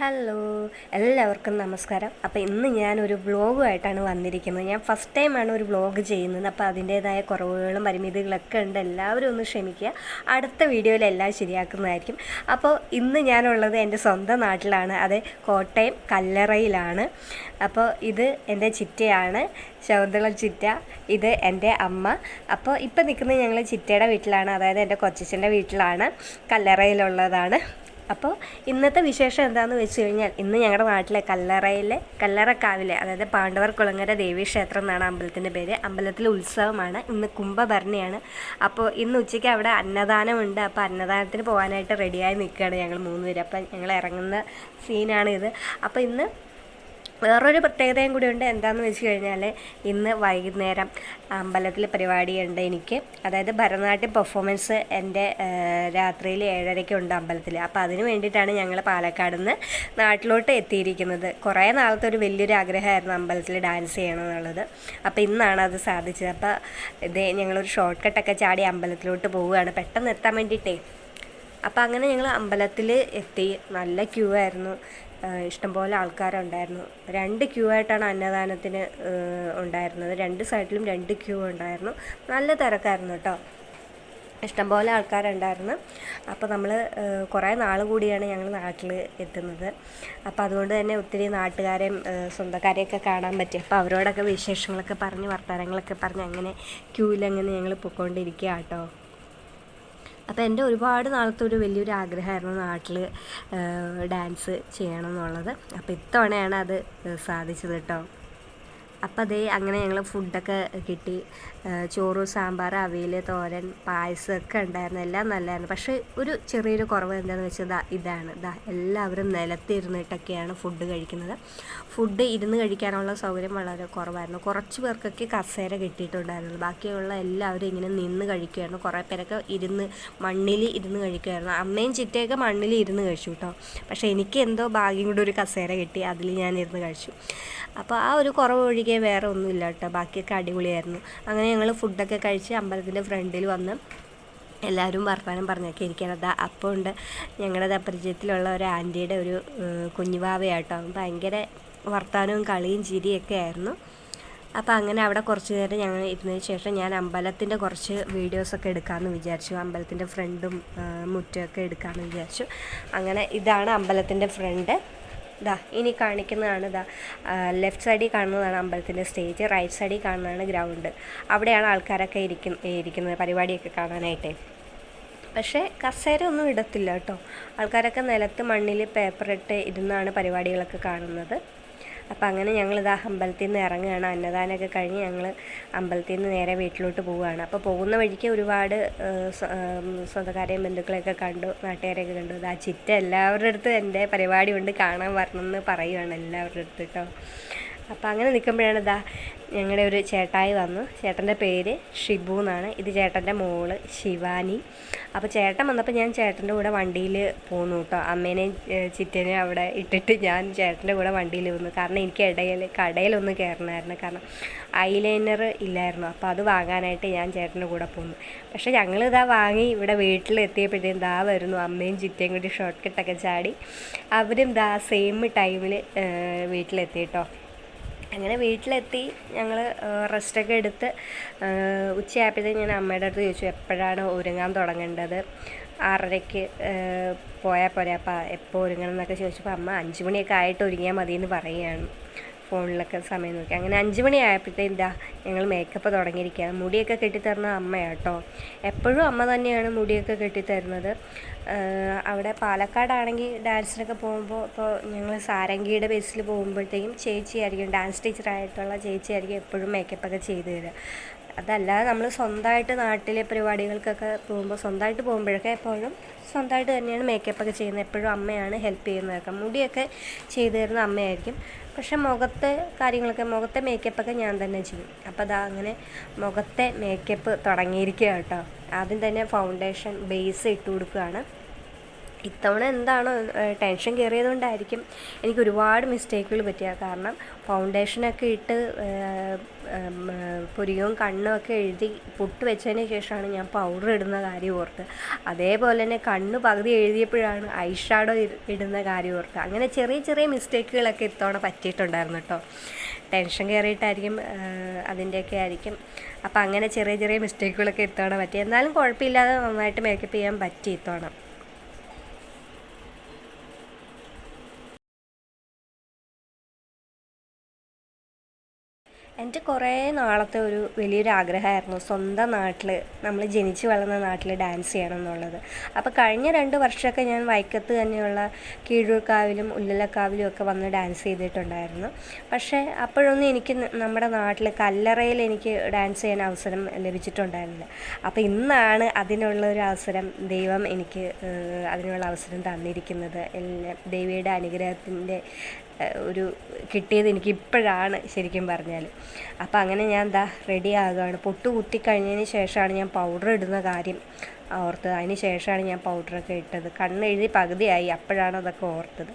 Hello എല്ലാവർക്കും നമസ്കാരം. അപ്പോൾ ഇന്ന് ഞാനൊരു വ്ളോഗുമായിട്ടാണ് വന്നിരിക്കുന്നത്. ഞാൻ ഫസ്റ്റ് ടൈമാണ് ഒരു വ്ളോഗ് ചെയ്യുന്നത്. അപ്പോൾ അതിന്റേതായ കുറവുകളും പരിമിതികളൊക്കെ ഉണ്ട്. എല്ലാവരും ഒന്ന് ക്ഷമിക്കുക. അടുത്ത വീഡിയോയിൽ എല്ലാം ശരിയാക്കുന്നതായിരിക്കും. അപ്പോൾ ഇന്ന് ഞാനുള്ളത് എന്റെ സ്വന്തം നാട്ടിലാണ്. അത് കോട്ടയം കല്ലറയിലാണ്. അപ്പോൾ ഇത് എന്റെ ചിറ്റയാണ്. ശകുന്തളം ചിറ്റ. ഇത് എന്റെ അമ്മ. അപ്പോൾ ഇപ്പം നിൽക്കുന്നത് ഞങ്ങൾ ചിറ്റയുടെ വീട്ടിലാണ്. അതായത് എന്റെ കൊച്ചച്ഛന്റെ വീട്ടിലാണ്. കല്ലറയിലുള്ളതാണ്. അപ്പോൾ ഇന്നത്തെ വിശേഷം എന്താണെന്ന് വെച്ച് കഴിഞ്ഞാൽ ഇന്ന് ഞങ്ങളുടെ നാട്ടിലെ കല്ലറയിലെ കല്ലറക്കാവിലെ അതായത് പാണ്ഡവർ കുളങ്ങര ദേവീക്ഷേത്രം എന്നാണ് അമ്പലത്തിന്റെ പേര്. അമ്പലത്തിലെ ഉത്സവമാണ്. ഇന്ന് കുംഭഭരണിയാണ്. അപ്പോൾ ഇന്ന് ഉച്ചയ്ക്ക് അവിടെ അന്നദാനമുണ്ട്. അപ്പോൾ അന്നദാനത്തിന് പോകാനായിട്ട് റെഡിയായി നിൽക്കുകയാണ് ഞങ്ങൾ മൂന്ന് പേര്. അപ്പം ഞങ്ങൾ ഇറങ്ങുന്ന ഇത് അപ്പോൾ ഇന്ന് വേറൊരു പ്രത്യേകതയും കൂടി ഉണ്ട് എന്താണെന്ന് വെച്ച് കഴിഞ്ഞാൽ ഇന്ന് വൈകുന്നേരം അമ്പലത്തിൽ പരിപാടിയുണ്ട് എനിക്ക്. അതായത് ഭരതനാട്യം പെർഫോമൻസ് എന്റെ രാത്രിയിൽ ഏഴരയ്ക്ക് ഉണ്ട് അമ്പലത്തിൽ അപ്പോൾ അതിന് വേണ്ടിയിട്ടാണ് ഞങ്ങൾ പാലക്കാട് നിന്ന് നാട്ടിലോട്ട് എത്തിയിരിക്കുന്നത്. കുറേ നാളത്തെ ഒരു വലിയൊരു ആഗ്രഹമായിരുന്നു അമ്പലത്തിൽ ഡാൻസ് ചെയ്യണം എന്നുള്ളത് അപ്പോൾ ഇന്നാണ് അത് സാധിച്ചത്. അപ്പോൾ ഇതേ ഞങ്ങളൊരു ഷോർട്ട് കട്ടൊക്കെ ചാടി അമ്പലത്തിലോട്ട് പോവുകയാണ്. പെട്ടെന്ന് എത്താൻ വേണ്ടിയിട്ടേ. അപ്പോൾ അങ്ങനെ ഞങ്ങൾ അമ്പലത്തിൽ എത്തി. നല്ല ക്യൂ ആയിരുന്നു. ഇഷ്ടംപോലെ ആൾക്കാരുണ്ടായിരുന്നു. രണ്ട് ക്യൂ ആയിട്ടാണ് അന്നദാനത്തിന് ഉണ്ടായിരുന്നത്. രണ്ട് സൈഡിലും രണ്ട് ക്യൂ ഉണ്ടായിരുന്നു. നല്ല തിരക്കായിരുന്നു കേട്ടോ. ഇഷ്ടംപോലെ ആൾക്കാരുണ്ടായിരുന്നു. അപ്പോൾ നമ്മൾ കുറേ നാൾ കൂടിയാണ് ഞങ്ങൾ നാട്ടിൽ എത്തുന്നത്. അപ്പോൾ അതുകൊണ്ട് തന്നെ ഒത്തിരി നാട്ടുകാരെയും സ്വന്തക്കാരെയൊക്കെ കാണാൻ പറ്റി. അപ്പോൾ അവരോടൊക്കെ വിശേഷങ്ങളൊക്കെ പറഞ്ഞ് വർത്തമാനങ്ങളൊക്കെ പറഞ്ഞ് അങ്ങനെ ക്യൂവിലങ്ങനെ ഞങ്ങൾ പൊയ്ക്കൊണ്ടിരിക്കുക കേട്ടോ. അപ്പോൾ എന്റെ ഒരുപാട് നാളത്തെ ഒരു വലിയൊരു ആഗ്രഹമായിരുന്നു നാട്ടിൽ ഡാൻസ് ചെയ്യണം എന്നുള്ളത്. അപ്പോൾ ഇത്തവണയാണ് അത് സാധിച്ചത് കേട്ടോ. അപ്പം അതേ അങ്ങനെ ഞങ്ങൾ ഫുഡൊക്കെ കിട്ടി. ചോറ് സാമ്പാർ അവിയൽ തോരൻ പായസം ഒക്കെ ഉണ്ടായിരുന്നു. എല്ലാം നല്ലതായിരുന്നു പക്ഷേ ഒരു ചെറിയൊരു കുറവ് എന്താണെന്ന് വെച്ചാൽ ഇതാണ്. ദാ എല്ലാവരും നിലത്തിരുന്നിട്ടൊക്കെയാണ് ഫുഡ് കഴിക്കുന്നത്. ഫുഡ് ഇരുന്ന് കഴിക്കാനുള്ള സൗകര്യം വളരെ കുറവായിരുന്നു. കുറച്ച് പേർക്കൊക്കെ കസേര കിട്ടിയിട്ടുണ്ടായിരുന്നു. ബാക്കിയുള്ള എല്ലാവരും ഇങ്ങനെ നിന്ന് കഴിക്കുമായിരുന്നു കുറേ പേരൊക്കെ ഇരുന്ന് മണ്ണിൽ ഇരുന്ന് കഴിക്കുമായിരുന്നു അമ്മയും ചിറ്റയൊക്കെ മണ്ണിൽ ഇരുന്ന് കഴിച്ചു കേട്ടോ പക്ഷേ എനിക്ക് എന്തോ ഭാഗ്യം കൂടെ ഒരു കസേര കിട്ടി. അതിൽ ഞാൻ ഇരുന്ന് കഴിച്ചു. അപ്പോൾ ആ ഒരു കുറവ് ഒഴികെ വേറെ ഒന്നുമില്ല കേട്ടോ. ബാക്കിയൊക്കെ അടിപൊളിയായിരുന്നു. അങ്ങനെ ഞങ്ങൾ ഫുഡൊക്കെ കഴിച്ച് അമ്പലത്തിന്റെ ഫ്രണ്ടിൽ വന്ന് എല്ലാവരും വർത്തമാനം പറഞ്ഞൊക്കെ ഇരിക്കണത് അപ്പോൾ ഉണ്ട് ഞങ്ങളുടെ അപരിചയത്തിലുള്ള ഒരു ആന്റിയുടെ ഒരു കുഞ്ഞുവാവയാട്ടോ. ഭയങ്കര വർത്തമാനവും കളിയും ചിരിയൊക്കെ ആയിരുന്നു. അപ്പോൾ അങ്ങനെ അവിടെ കുറച്ച് നേരം ഞങ്ങൾ ഇരുന്നതിന് ശേഷം ഞാൻ അമ്പലത്തിന്റെ കുറച്ച് വീഡിയോസൊക്കെ എടുക്കാമെന്ന് വിചാരിച്ചു. അമ്പലത്തിന്റെ ഫ്രണ്ടും മുറ്റമൊക്കെ എടുക്കാമെന്ന് വിചാരിച്ചു. അങ്ങനെ ഇതാണ് അമ്പലത്തിന്റെ ഫ്രണ്ട്. ഇതാ ഇനി കാണിക്കുന്നതാണ് ദാ ലെഫ്റ്റ് സൈഡിൽ കാണുന്നതാണ് അമ്പലത്തിന്റെ സ്റ്റേജ് റൈറ്റ് സൈഡിൽ കാണുന്നതാണ് ഗ്രൗണ്ട് അവിടെയാണ് ആൾക്കാരൊക്കെ ഇരിക്കും ഇരിക്കുന്നത് പരിപാടിയൊക്കെ കാണാനായിട്ട്. പക്ഷേ കസേര ഒന്നും ഇടത്തില്ല കേട്ടോ. ആൾക്കാരൊക്കെ നിലത്ത് മണ്ണിൽ പേപ്പറിട്ട് ഇരുന്നാണ് പരിപാടികളൊക്കെ കാണുന്നത്. അപ്പം അങ്ങനെ ഞങ്ങളിതാ അമ്പലത്തിൽ നിന്ന് ഇറങ്ങുകയാണ്. അന്നദാനമൊക്കെ കഴിഞ്ഞ് ഞങ്ങൾ അമ്പലത്തിൽ നിന്ന് നേരെ വീട്ടിലോട്ട് പോവുകയാണ്. അപ്പോൾ പോകുന്ന വഴിക്ക് ഒരുപാട് സ്വന്തക്കാരെയും ബന്ധുക്കളെയൊക്കെ കണ്ടു നാട്ടുകാരെയൊക്കെ കണ്ടു. ഇതാ ചിറ്റ എല്ലാവരുടെ അടുത്ത് എന്റെ പരിപാടി കൊണ്ട് കാണാൻ വരണമെന്ന് പറയുകയാണ് എല്ലാവരുടെ അടുത്ത് കേട്ടോ. അപ്പോൾ അങ്ങനെ നിൽക്കുമ്പോഴാണ് ഇതാ ഞങ്ങളുടെ ഒരു ചേട്ടായി വന്നു. ചേട്ടന്റെ പേര് ഷിബു എന്നാണ്. ഇത് ചേട്ടന്റെ മോൾ ശിവാനി. അപ്പോൾ ചേട്ടൻ വന്നപ്പോൾ ഞാൻ ചേട്ടന്റെ കൂടെ വണ്ടിയിൽ പോന്നു കേട്ടോ അമ്മേനെയും ചിറ്റനെയും അവിടെ ഇട്ടിട്ട് ഞാൻ ചേട്ടന്റെ കൂടെ വണ്ടിയിൽ വന്നു. കാരണം എനിക്ക് ഇടയിൽ കടയിലൊന്ന് കയറണമായിരുന്നു കാരണം ഐലൈനർ ഇല്ലായിരുന്നു. അപ്പോൾ അത് വാങ്ങാനായിട്ട് ഞാൻ ചേട്ടന്റെ കൂടെ പോന്നു. പക്ഷേ ഞങ്ങൾ ഇതാ വാങ്ങി ഇവിടെ വീട്ടിലെത്തിയപ്പോഴത്തേക്കും ദാ വരുന്നു. അമ്മയും ചിറ്റയും കൂടി ഷോർട്ട് കട്ടൊക്കെ ചാടി. അവരും ദാ സെയിം ടൈമിൽ വീട്ടിലെത്തി കേട്ടോ അങ്ങനെ വീട്ടിലെത്തി ഞങ്ങൾ റെസ്റ്റൊക്കെ എടുത്ത് ഉച്ചയായപ്പോഴത്തേക്ക് ഞാൻ അമ്മയുടെ അടുത്ത് ചോദിച്ചു എപ്പോഴാണ് ഒരുങ്ങാൻ തുടങ്ങേണ്ടത്? ആറരയ്ക്ക് പോയാൽ പോരെ അപ്പം എപ്പോൾ ഒരുങ്ങണം എന്നൊക്കെ ചോദിച്ചപ്പോൾ അമ്മ അഞ്ച് മണിയൊക്കെ ആയിട്ട് ഒരുങ്ങിയാൽ മതി എന്ന് പറയുകയാണ്. ഫോണിലൊക്കെ സമയം നോക്കി. അങ്ങനെ അഞ്ച് മണി ആയപ്പോഴത്തേ എന്താ ഞങ്ങൾ മേക്കപ്പ് തുടങ്ങിയിരിക്കുകയാണ് മുടിയൊക്കെ കെട്ടിത്തരുന്ന അമ്മയാട്ടോ. എപ്പോഴും അമ്മ തന്നെയാണ് മുടിയൊക്കെ കെട്ടിത്തരുന്നത്. അവിടെ പാലക്കാടാണെങ്കിൽ ഡാൻസിനൊക്കെ പോകുമ്പോൾ ഇപ്പോൾ ഞങ്ങൾ സാരംഗിയുടെ ബേസിൽ പോകുമ്പോഴത്തേക്കും ചേച്ചിയായിരിക്കും ഡാൻസ് ടീച്ചറായിട്ടുള്ള ചേച്ചിയായിരിക്കും എപ്പോഴും മേക്കപ്പൊക്കെ ചെയ്ത് തരിക. അതല്ലാതെ നമ്മൾ സ്വന്തമായിട്ട് നാട്ടിലെ പരിപാടികൾക്കൊക്കെ പോകുമ്പോൾ സ്വന്തമായിട്ട് പോകുമ്പോഴൊക്കെ എപ്പോഴും സ്വന്തമായിട്ട് തന്നെയാണ് മേക്കപ്പ് ഒക്കെ ചെയ്യുന്നത്. എപ്പോഴും അമ്മയാണ് ഹെൽപ്പ് ചെയ്യുന്നതൊക്കെ. മുടിയൊക്കെ ചെയ്തു തരുന്ന അമ്മയായിരിക്കും. പക്ഷെ മുഖത്തെ കാര്യങ്ങളൊക്കെ മുഖത്തെ മേക്കപ്പൊക്കെ ഞാൻ തന്നെ ചെയ്യും. അപ്പോൾ അതാ അങ്ങനെ മുഖത്തെ മേക്കപ്പ് തുടങ്ങിയിരിക്കുക കേട്ടോ. ആദ്യം തന്നെ ഫൗണ്ടേഷൻ ബേസ് ഇട്ട് കൊടുക്കുകയാണ്. ഇത്തവണ എന്താണോ ടെൻഷൻ കയറിയതുകൊണ്ടായിരിക്കും എനിക്ക് ഒരുപാട് മിസ്റ്റേക്കുകൾ പറ്റിയ കാരണം ഫൗണ്ടേഷനൊക്കെ ഇട്ട് പുരികവും കണ്ണും ഒക്കെ എഴുതി പൊട്ട് വെച്ചതിന് ശേഷമാണ് ഞാൻ പൗഡർ ഇടുന്ന കാര്യം ഓർത്ത്. അതേപോലെ തന്നെ കണ്ണ് പകുതി എഴുതിയപ്പോഴാണ് ഐ ഷാഡോ ഇടുന്ന കാര്യം ഓർത്ത്. അങ്ങനെ ചെറിയ ചെറിയ മിസ്റ്റേക്കുകളൊക്കെ ഇത്തവണ പറ്റിയിട്ടുണ്ടായിരുന്നു കേട്ടോ ടെൻഷൻ കയറിയിട്ടായിരിക്കും അതിന്റെയൊക്കെ ആയിരിക്കും. അപ്പോൾ അങ്ങനെ ചെറിയ ചെറിയ മിസ്റ്റേക്കുകളൊക്കെ ഇത്തവണ പറ്റി. എന്നാലും കുഴപ്പമില്ലാതെ നന്നായിട്ട് മേക്കപ്പ് ചെയ്യാൻ പറ്റി ഇത്തവണ. എന്റെ കുറേ നാളത്തെ ഒരു വലിയൊരു ആഗ്രഹമായിരുന്നു സ്വന്തം നാട്ടിൽ നമ്മൾ ജനിച്ചു വളർന്ന നാട്ടിൽ ഡാൻസ് ചെയ്യണം എന്നുള്ളത്. അപ്പോൾ കഴിഞ്ഞ രണ്ട് വർഷമൊക്കെ ഞാൻ വൈക്കത്ത് തന്നെയുള്ള കീഴൂർക്കാവിലും ഉള്ളിലക്കാവിലും ഒക്കെ വന്ന് ഡാൻസ് ചെയ്തിട്ടുണ്ടായിരുന്നു. പക്ഷേ അപ്പോഴൊന്നും എനിക്ക് നമ്മുടെ നാട്ടിൽ കല്ലറയിൽ എനിക്ക് ഡാൻസ് ചെയ്യാൻ അവസരം ലഭിച്ചിട്ടുണ്ടായിരുന്നില്ല. അപ്പോൾ ഇന്നാണ് അതിനുള്ള ഒരു അവസരം ദൈവം എനിക്ക് അതിനുള്ള അവസരം തന്നിരിക്കുന്നത്. എല്ലാം ദേവിയുടെ അനുഗ്രഹത്തിന്റെ ഒരു കിട്ടിയത് എനിക്ക് ഇപ്പോഴാണ് ശരിക്കും പറഞ്ഞാൽ അപ്പോൾ അങ്ങനെ ഞാൻ എന്താ റെഡി ആകുകയാണ് പൊട്ട് കുത്തിക്കഴിഞ്ഞതിന് ശേഷമാണ് ഞാൻ പൗഡർ ഇടുന്ന കാര്യം. ഓർത്തത്. അതിന് ശേഷമാണ് ഞാൻ പൗഡറൊക്കെ ഇട്ടത്. കണ്ണെഴുതി പകുതിയായി. അപ്പോഴാണ് അതൊക്കെ ഓർത്തത്.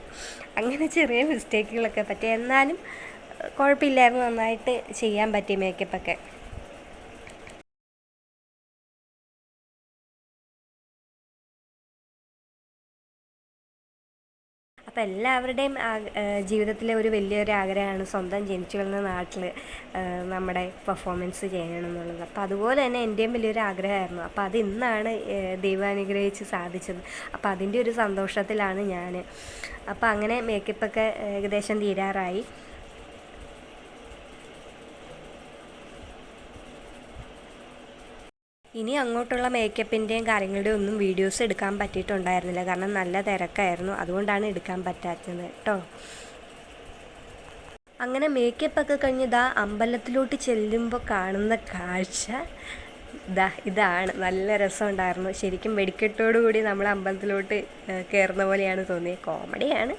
അങ്ങനെ ചെറിയ മിസ്റ്റേക്കുകളൊക്കെ പറ്റി. എന്നാലും കുഴപ്പമില്ലായിരുന്നു. നന്നായിട്ട് ചെയ്യാൻ പറ്റി മേക്കപ്പൊക്കെ അപ്പോൾ എല്ലാവരുടെയും ജീവിതത്തിലെ ഒരു വലിയൊരു ആഗ്രഹമാണ് സ്വന്തം ജനിച്ചു വളർന്ന നാട്ടിൽ നമ്മുടെ പെർഫോമൻസ് ചെയ്യണം എന്നുള്ളത്. അപ്പോൾ അതുപോലെ തന്നെ എന്റെയും വലിയൊരു ആഗ്രഹമായിരുന്നു. അപ്പോൾ അത് ഇന്നാണ് ദൈവാനുഗ്രഹിച്ച് സാധിച്ചത്. അപ്പോൾ അതിന്റെ ഒരു സന്തോഷത്തിലാണ് ഞാൻ അപ്പോൾ അങ്ങനെ മേക്കപ്പൊക്കെ ഏകദേശം തീരാറായി. ഇനി അങ്ങോട്ടുള്ള മേക്കപ്പിന്റെയും കാര്യങ്ങളുടെയും ഒന്നും വീഡിയോസ് എടുക്കാൻ പറ്റിയിട്ടുണ്ടായിരുന്നില്ല. കാരണം നല്ല തിരക്കായിരുന്നു. അതുകൊണ്ടാണ് എടുക്കാൻ പറ്റാത്തത് കേട്ടോ അങ്ങനെ മേക്കപ്പൊക്കെ കഴിഞ്ഞ് ഇതാ അമ്പലത്തിലോട്ട് ചെല്ലുമ്പോൾ കാണുന്ന കാഴ്ച ഇതാ ഇതാണ്. നല്ല രസമുണ്ടായിരുന്നു. ശരിക്കും വെടിക്കെട്ടോടു കൂടി നമ്മൾ അമ്പലത്തിലോട്ട് കയറുന്ന പോലെയാണ് തോന്നിയത് കോമഡിയാണ്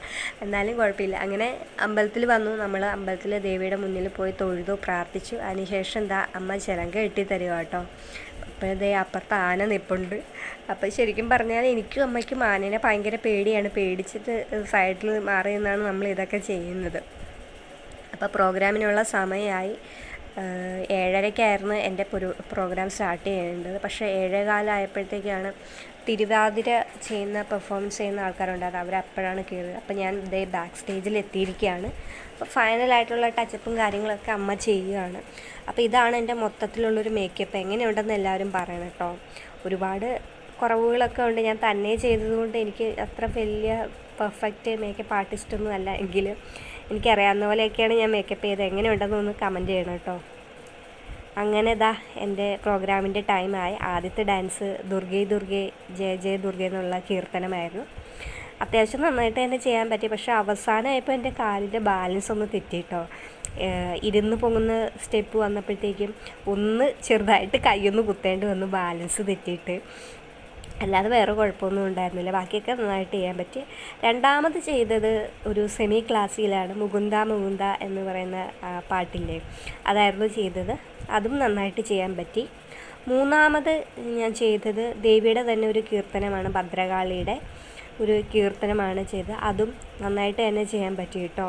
എന്നാലും കുഴപ്പമില്ല. അങ്ങനെ അമ്പലത്തിൽ വന്നു. നമ്മൾ അമ്പലത്തിലെ ദേവിയുടെ മുന്നിൽ പോയി തൊഴുതു പ്രാർത്ഥിച്ചു. അതിനുശേഷം എന്താ അമ്മ ചിലങ്ക കെട്ടി തരുക കേട്ടോ അപ്പോൾ ഇതേ അപ്പുറത്ത് ആന നിൽപ്പുണ്ട് അപ്പോൾ ശരിക്കും പറഞ്ഞാൽ എനിക്കും അമ്മയ്ക്കും ആനേനെ ഭയങ്കര പേടിയാണ്. പേടിച്ചിട്ട് സൈഡിൽ മാറി നിന്നാണ് നമ്മൾ ഇതൊക്കെ ചെയ്യുന്നത്. അപ്പോൾ പ്രോഗ്രാമിനുള്ള സമയമായി. ഏഴരയ്ക്കായിരുന്നു എന്റെ പ്രോഗ്രാം സ്റ്റാർട്ട് ചെയ്യേണ്ടത്. പക്ഷേ ഏഴേകാലമായപ്പോഴത്തേക്കാണ് തിരുവാതിര ചെയ്യുന്ന പെർഫോമൻസ് ചെയ്യുന്ന ആൾക്കാരുണ്ടായത് അവരപ്പോഴാണ് കയറുക അപ്പോൾ ഞാൻ ഇതേ ബാക്ക് സ്റ്റേജിൽ എത്തിയിരിക്കുകയാണ്. അപ്പോൾ ഫൈനലായിട്ടുള്ള ടച്ചപ്പും കാര്യങ്ങളൊക്കെ അമ്മ ചെയ്യുകയാണ്. അപ്പോൾ ഇതാണ് എന്റെ മൊത്തത്തിലുള്ളൊരു മേക്കപ്പ്. എങ്ങനെയുണ്ടെന്ന് എല്ലാവരും പറയണം കേട്ടോ. ഒരുപാട് കുറവുകളൊക്കെ ഉണ്ട്. ഞാൻ തന്നെ ചെയ്തതുകൊണ്ട് എനിക്ക് അത്ര വലിയ പെർഫെക്റ്റ് മേക്കപ്പ് ആർട്ടിസ്റ്റ് ഒന്നും അല്ല എങ്കിലും. എനിക്കറിയാവുന്ന പോലെയൊക്കെയാണ് ഞാൻ മേക്കപ്പ് ചെയ്തത്. എങ്ങനെയുണ്ടെന്നൊന്ന് കമന്റ് ചെയ്യണം കേട്ടോ. അങ്ങനെ ദാ എന്റെ പ്രോഗ്രാമിന്റെ ടൈമായി ആദ്യത്തെ ഡാൻസ് ദുർഗേ ദുർഗേ ജയ ജയ ദുർഗേ എന്നുള്ള കീർത്തനമായിരുന്നു. അത്യാവശ്യം നന്നായിട്ട് തന്നെ ചെയ്യാൻ പറ്റി. പക്ഷേ അവസാനമായപ്പോൾ എന്റെ കാലിന്റെ ബാലൻസ് ഒന്ന് തെറ്റിയിട്ടോ ഇരുന്ന് പൊങ്ങുന്ന സ്റ്റെപ്പ് വന്നപ്പോഴത്തേക്കും ഒന്ന് ചെറുതായിട്ട് കൈയൊന്ന് കുത്തേണ്ടി വന്നു ബാലൻസ് തെറ്റിയിട്ട്. അല്ലാതെ വേറെ കുഴപ്പമൊന്നും ഉണ്ടായിരുന്നില്ല. ബാക്കിയൊക്കെ നന്നായിട്ട് ചെയ്യാൻ പറ്റി. രണ്ടാമത് ചെയ്തത് ഒരു സെമി ക്ലാസ്സിലാണ് മുകുന്ദ മുകുന്ദ എന്ന് പറയുന്ന പാട്ടില്ലേ? അതായിരുന്നു ചെയ്തത്. അതും നന്നായിട്ട് ചെയ്യാൻ പറ്റി. മൂന്നാമത് ഞാൻ ചെയ്തത് ദേവിയുടെ തന്നെ ഒരു കീർത്തനമാണ് ഭദ്രകാളിയുടെ ഒരു കീർത്തനമാണ് ചെയ്തത്. അതും നന്നായിട്ട് തന്നെ ചെയ്യാൻ പറ്റി കേട്ടോ.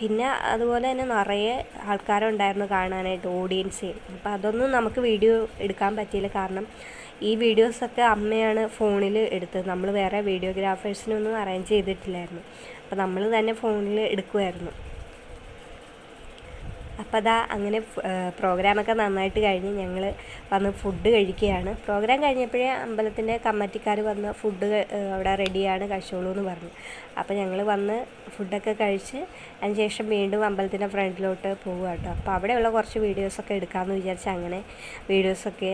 പിന്നെ അതുപോലെ തന്നെ നിറയെ ആൾക്കാരുണ്ടായിരുന്നു കാണാനായിട്ട് ഓഡിയൻസ് അപ്പോൾ അതൊന്നും നമുക്ക് വീഡിയോ എടുക്കാൻ പറ്റിയില്ല. കാരണം ഈ വീഡിയോസൊക്കെ അമ്മയാണ് ഫോണിൽ എടുത്തത്. നമ്മൾ വേറെ വീഡിയോഗ്രാഫേഴ്സിനൊന്നും അറേഞ്ച് ചെയ്തിട്ടില്ലായിരുന്നു. അപ്പോൾ നമ്മൾ തന്നെ ഫോണിൽ എടുക്കുമായിരുന്നു അപ്പോൾ അതാ അങ്ങനെ പ്രോഗ്രാമൊക്കെ നന്നായിട്ട് കഴിഞ്ഞ് ഞങ്ങൾ വന്ന് ഫുഡ് കഴിക്കുകയാണ്. പ്രോഗ്രാം കഴിഞ്ഞപ്പോഴേ അമ്പലത്തിന്റെ കമ്മിറ്റിക്കാർ വന്ന് ഫുഡ് അവിടെ റെഡിയാണ് കഴിച്ചോളൂ എന്ന് പറഞ്ഞു. അപ്പോൾ ഞങ്ങൾ വന്ന് ഫുഡൊക്കെ കഴിച്ച് അതിനുശേഷം വീണ്ടും അമ്പലത്തിന്റെ ഫ്രണ്ടിലോട്ട് പോകുക കേട്ടോ. അപ്പോൾ അവിടെയുള്ള കുറച്ച് വീഡിയോസൊക്കെ എടുക്കാമെന്ന് വിചാരിച്ച് അങ്ങനെ വീഡിയോസൊക്കെ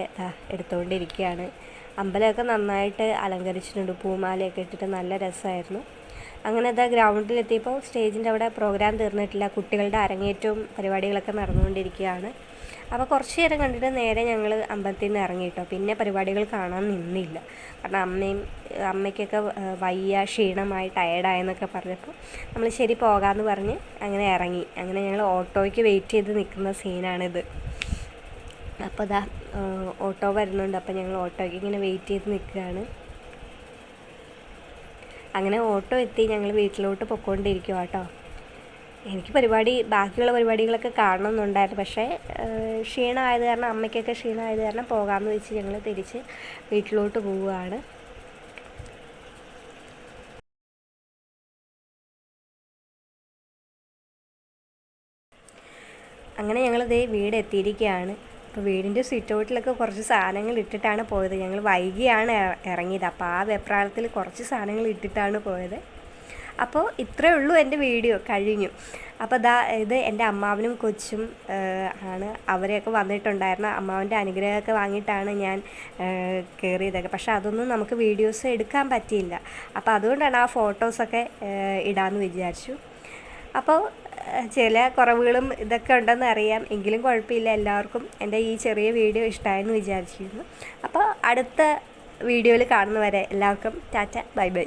എടുത്തുകൊണ്ടിരിക്കുകയാണ് അമ്പലമൊക്കെ നന്നായിട്ട് അലങ്കരിച്ചിട്ടുണ്ട് പൂമാലയൊക്കെ ഇട്ടിട്ട് നല്ല രസമായിരുന്നു. അങ്ങനെ അത് ഗ്രൗണ്ടിലെത്തിയപ്പോൾ സ്റ്റേജിന്റെ അവിടെ പ്രോഗ്രാം തീർന്നിട്ടില്ല. കുട്ടികളുടെ അരങ്ങേറ്റവും പരിപാടികളൊക്കെ നടന്നുകൊണ്ടിരിക്കുകയാണ്. അപ്പോൾ കുറച്ച് നേരം കണ്ടിട്ട് നേരെ ഞങ്ങൾ അമ്പലത്തിൽ നിന്ന് ഇറങ്ങിയിട്ടോ. പിന്നെ പരിപാടികൾ കാണാൻ നിന്നില്ല. കാരണം അമ്മയും അമ്മയ്ക്കൊക്കെ വയ്യ ക്ഷീണമായി ടയേർഡായെന്നൊക്കെ പറഞ്ഞപ്പോൾ നമ്മൾ ശരി പോകാമെന്ന് പറഞ്ഞ് അങ്ങനെ ഇറങ്ങി. അങ്ങനെ ഞങ്ങൾ ഓട്ടോയ്ക്ക് വെയിറ്റ് ചെയ്ത് നിൽക്കുന്ന സീനാണിത്. അപ്പോൾ അതാ ഓട്ടോ വരുന്നുണ്ട്. അപ്പോൾ ഞങ്ങൾ ഓട്ടോയ്ക്ക് ഇങ്ങനെ വെയിറ്റ് ചെയ്ത് നിൽക്കുകയാണ്. അങ്ങനെ ഓട്ടോ എത്തി ഞങ്ങൾ വീട്ടിലോട്ട് പൊയ്ക്കൊണ്ടിരിക്കുക കേട്ടോ എനിക്ക് പരിപാടി ബാക്കിയുള്ള പരിപാടികളൊക്കെ കാണണമെന്നുണ്ടായിരുന്നു പക്ഷേ ക്ഷീണമായത് കാരണം അമ്മയ്ക്കൊക്കെ ക്ഷീണമായത് കാരണം പോകാമെന്ന് വെച്ച് ഞങ്ങൾ തിരിച്ച് വീട്ടിലോട്ട് പോവുകയാണ്. അങ്ങനെ ഞങ്ങളിതേ വീട് എത്തിയിരിക്കുകയാണ് അപ്പോൾ വീടിന്റെ സ്വിറ്റ് ഔട്ടിലൊക്കെ കുറച്ച് സാധനങ്ങൾ ഇട്ടിട്ടാണ് പോയത്. ഞങ്ങൾ വൈകിയാണ് ഇറ- ഇറങ്ങിയത്. അപ്പോൾ ആ വെപ്രാളത്തിൽ കുറച്ച് സാധനങ്ങൾ ഇട്ടിട്ടാണ് പോയത്. അപ്പോൾ ഇത്രയേ ഉള്ളൂ എന്റെ വീഡിയോ. കഴിഞ്ഞു. അപ്പോൾ ദാ ഇത് എന്റെ അമ്മാവനും കൊച്ചും ആണ്. അവരെയൊക്കെ വന്നിട്ടുണ്ടായിരുന്നു. അമ്മാവന്റെ അനുഗ്രഹമൊക്കെ വാങ്ങിയിട്ടാണ് ഞാൻ കയറിയതൊക്കെ പക്ഷെ അതൊന്നും നമുക്ക് വീഡിയോസ് എടുക്കാൻ പറ്റിയില്ല. അപ്പോൾ അതുകൊണ്ടാണ് ആ ഫോട്ടോസൊക്കെ ഇടാമെന്ന് വിചാരിച്ചു. അപ്പോൾ ചില കുറവുകളും ഇതൊക്കെ ഉണ്ടെന്ന് അറിയാം. എങ്കിലും കുഴപ്പമില്ല. എല്ലാവർക്കും എന്റെ ഈ ചെറിയ വീഡിയോ ഇഷ്ടമായെന്ന് വിചാരിച്ചിരുന്നു. അപ്പോൾ അടുത്ത വീഡിയോയിൽ കാണുന്നവരെ എല്ലാവർക്കും ടാറ്റ ബൈ ബൈ.